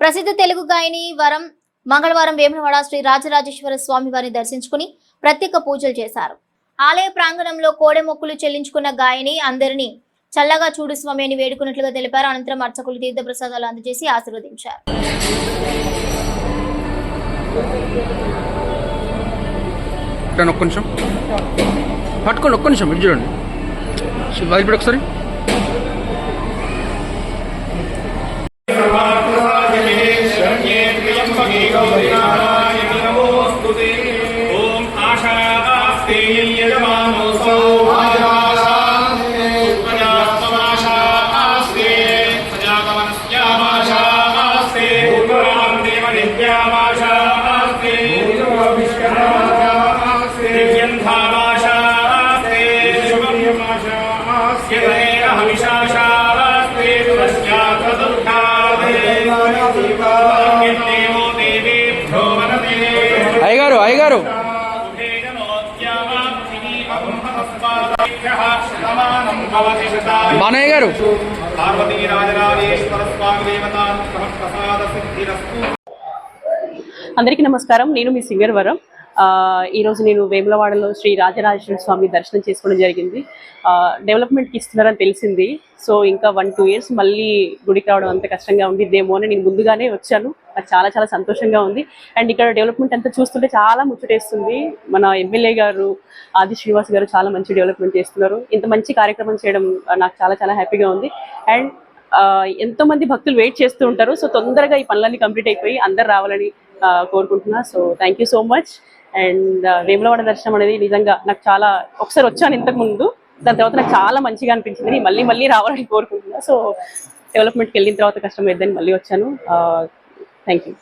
ప్రసిద్ధ తెలుగు గాయని వరం మంగళవారం వేములవాడ శ్రీ రాజరాజేశ్వర స్వామి వారిని దర్శించుకుని ప్రత్యేక పూజలు చేశారు. ఆలయ ప్రాంగణంలో కోడె మొక్కులు చెల్లించుకున్న గాయని అందరినీ చల్లగా చూడు స్వామి అని వేడుకున్నట్లుగా తెలిపారు. అనంతరం అర్చకులు తీర్థప్రసాదాలు అందజేసి ఆశీర్వదించారు. ఒక్క నిమిషం. పట్టుకోండి ఒక్క నిమిషం ఇటు చూడండి. వదిలిపెట్టి ఒకసారి. ఓం ఆశాస్తే యజమానోసౌ ప్రజాస్తమాశాస్తే ప్రజాగమనస్యామాశాస్తే పూర్వరాం దేవనిత్యామాశాస్తే దివ్యంధామాశాస్తే బానయ్య గారు. పార్వతీ రాజరాజేశ్వర స్వామి దేవత ప్రసాద సిద్ధిరస్తు అందరికీ నమస్కారం. నేను మీ సింగర్ వరం. ఈరోజు నేను వేములవాడలో శ్రీ రాజరాజేశ్వర స్వామి దర్శనం చేసుకోవడం జరిగింది. డెవలప్మెంట్కి ఇస్తున్నారని తెలిసింది. సో ఇంకా వన్ టూ ఇయర్స్ మళ్ళీ గుడికి రావడం అంత కష్టంగా ఉంది అని నేను ముందుగానే వచ్చాను. నాకు చాలా చాలా సంతోషంగా ఉంది. అండ్ ఇక్కడ డెవలప్మెంట్ అంతా చూస్తుంటే చాలా ముచ్చటేస్తుంది. మన ఎమ్మెల్యే గారు ఆది శ్రీనివాస్ గారు చాలా మంచి డెవలప్మెంట్ చేస్తున్నారు. ఇంత మంచి కార్యక్రమం చేయడం నాకు చాలా చాలా హ్యాపీగా ఉంది. అండ్ ఎంతో మంది భక్తులు వెయిట్ చేస్తూ ఉంటారు. సో తొందరగా ఈ పనులన్నీ కంప్లీట్ అయిపోయి అందరు రావాలని కోరుకుంటున్నా. So thank you so much and Vemulawada దర్శనం అనేది నిజంగా నాకు చాలా ఒకసారి వచ్చాను ఇంతకు ముందు. దాని తర్వాత నాకు చాలా మంచిగా అనిపించింది. మళ్ళీ మళ్ళీ రావాలని కోరుకుంటున్నా. సో డెవలప్మెంట్కి వెళ్ళిన తర్వాత కష్టం అయిద్దని మళ్ళీ వచ్చాను. Thank you